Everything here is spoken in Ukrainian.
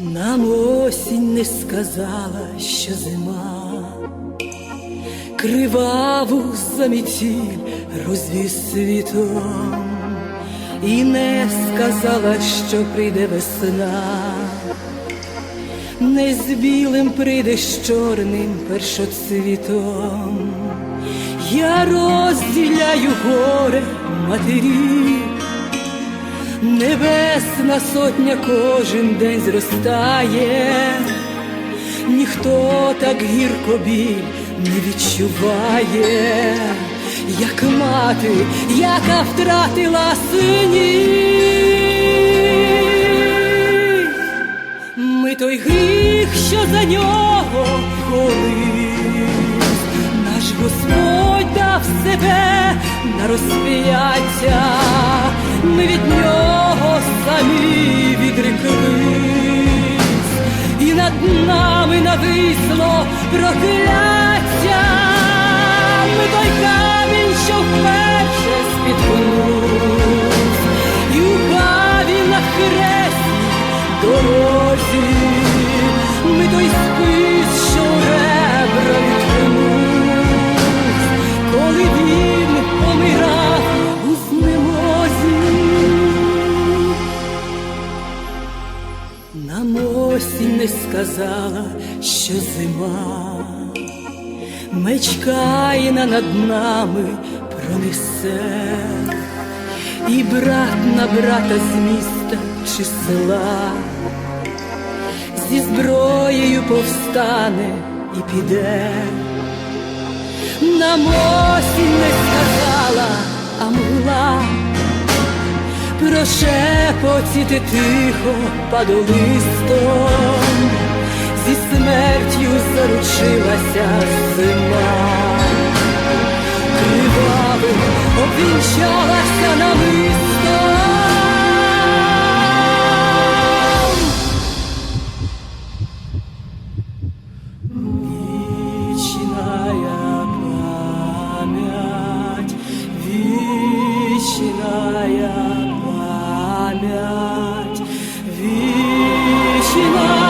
Нам осінь не сказала, що зима, криваву замітіль розвіз світом, і не сказала, що прийде весна, не з білим прийде з чорним першоцвітом. Я розділяю горе матерів небесна сотня кожен день зростає, ніхто так гірко біль не відчуває, як мати, яка втратила синів. Ми той гріх, що за нього колись наш Господь дав себе на розп'яття, над нами нависло прокляття, ми той камінь, що вперше спіткнув, і упав він на хрест дорозі, ми той спис, що не сказала, що зима. Меч Каїна над нами пронесе, і брат на брата з міста чи села, зі зброєю повстане і піде. Нам осінь не сказала, а мгла прошепотіти тихо падолистом, зі Смертью заручилася зима, кривавим обвінчалася на Вечная память, вечная память, вечная